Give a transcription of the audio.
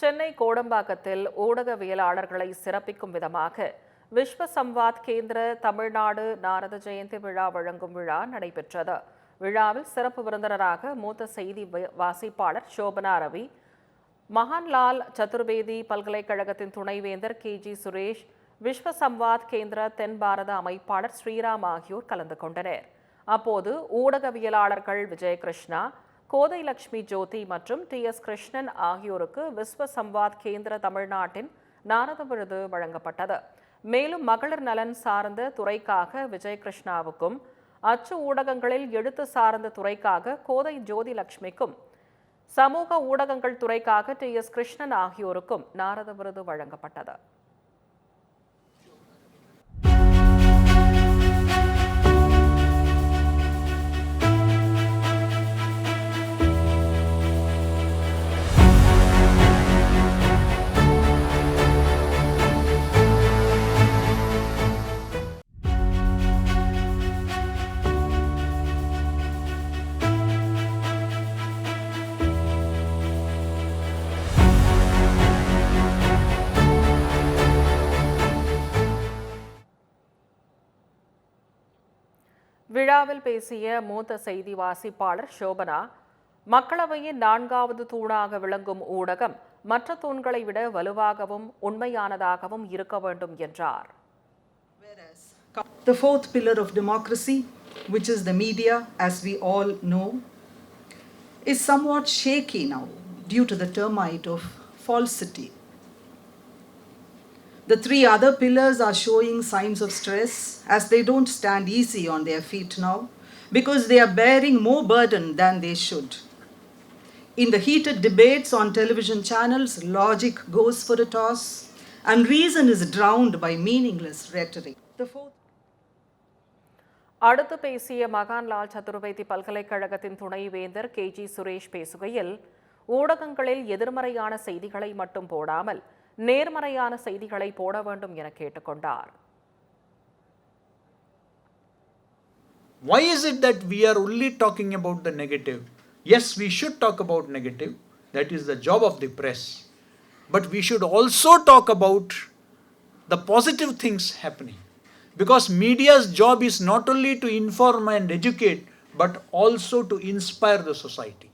சென்னை கோடம்பாக்கத்தில் ஊடகவியலாளர்களை சிறப்பிக்கும் விதமாக விஸ்வ சம்வாத் கேந்திர தமிழ்நாடு நாரத ஜெயந்தி விழா வழங்கும் விழா நடைபெற்றது. விழாவில் சிறப்பு விருந்தினராக மூத்த செய்தி வாசிப்பாளர் சோபனா ரவி மகான்லால் சதுர்வேதி பல்கலைக்கழகத்தின் துணைவேந்தர் கே ஜி சுரேஷ் விஸ்வ சம்வாத் கேந்திர தென் பாரத அமைப்பாளர் ஸ்ரீராம் ஆகியோர் கலந்து கொண்டனர். அப்போது ஊடகவியலாளர்கள் விஜயகிருஷ்ணா கோதை லட்சுமி ஜோதி மற்றும் டி எஸ் கிருஷ்ணன் ஆகியோருக்கு விஸ்வ சம்வாத் கேந்திர தமிழ்நாட்டின் நாரத விருது வழங்கப்பட்டது. மேலும் மகளிர் நலன் சார்ந்த துறைக்காக விஜயகிருஷ்ணாவுக்கும் அச்சு ஊடகங்களில் எழுத்து சார்ந்த துறைக்காக கோதை ஜோதி லட்சுமிக்கும் சமூக ஊடகங்கள் துறைக்காக டி எஸ் கிருஷ்ணன் ஆகியோருக்கும் நாரத விருது வழங்கப்பட்டது. விழாவில் பேசிய மூத்த செய்தி வாசிப்பாளர் சோபனா மக்களவையின் நான்காவது தூணாக விளங்கும் ஊடகம் மற்ற தூண்களை விட வலுவாகவும் உண்மையானதாகவும் இருக்க வேண்டும் என்றார் The fourth pillar of democracy, which is the media, as we all know, is somewhat shaky now due to the termite of falsity. The three other pillars are showing signs of stress as they don't stand easy on their feet now because they are bearing more burden than they should. In the heated debates on television channels, logic goes for a toss and reason is drowned by meaningless rhetoric. The fourth அடுத்து பேசிய மகான்லால் சதுர்வேதி பல்கலைக்கழகத்தின் துணைவேந்தர் K G Suresh பேசுகையில் ஊடகங்களில் எதிர்மறையான செய்திகளை மட்டும் போடாமல் நேர்மறையான செய்திகளை போட வேண்டும் என கேட்டுக்கொண்டார் Why is it that we are only talking about the negative? Yes, we should talk about negative. That is the job of the press. But we should also talk about the positive things happening. Because media's job is not only to inform and educate, but also to inspire the society.